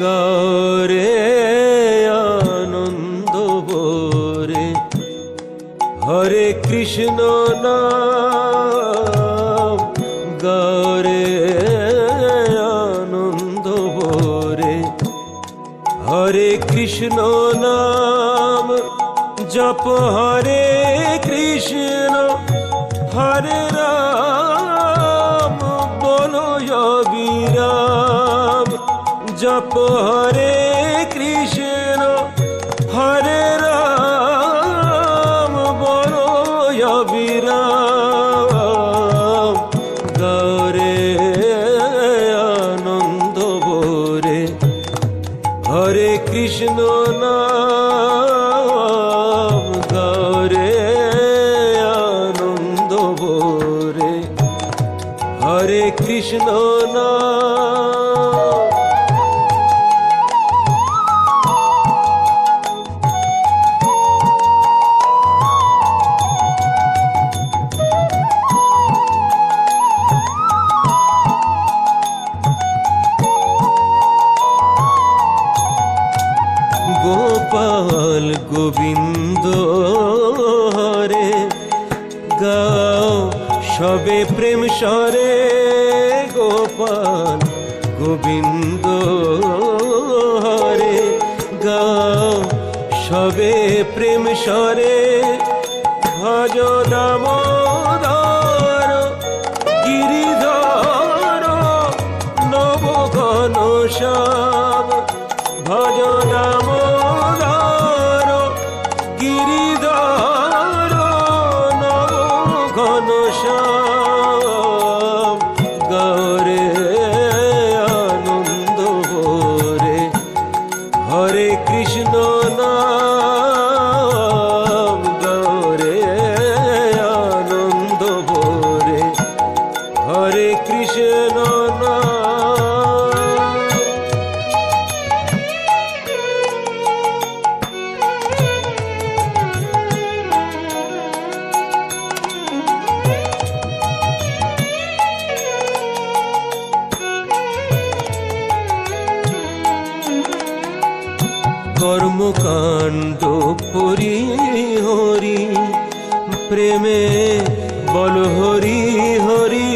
গৌরে আনন্দ ভোরে। হরে কৃষ্ণ নাম, গৌরে আনন্দ ভোরে। হরে কৃষ্ণ নাম, জপ হরে কৃষ্ণ, হরে রাম। জপ হরে কৃষ্ণ, হরে রাম, বলো বিরাম গৌরে আনন্দ ভোরে, হরে কৃষ্ণ নাম। গৌরে আনন্দ ভোরে, হরে কৃষ্ণ নাম। গোপাল গোবিন্দ হরে, গাও সবে প্রেম সরে গোপাল গোবিন্দ হরে, গাও সবে প্রেম সরে ভজ দামোদর, গিরিধর নব ঘন শ্যাম, ভজ দামোদর। ঘন গৌরে আনন্দ ভোরে। হরে কৃষ্ণ নাম কর্মকাণ্ড পুরি হরি প্রেমে বল হরি হরি।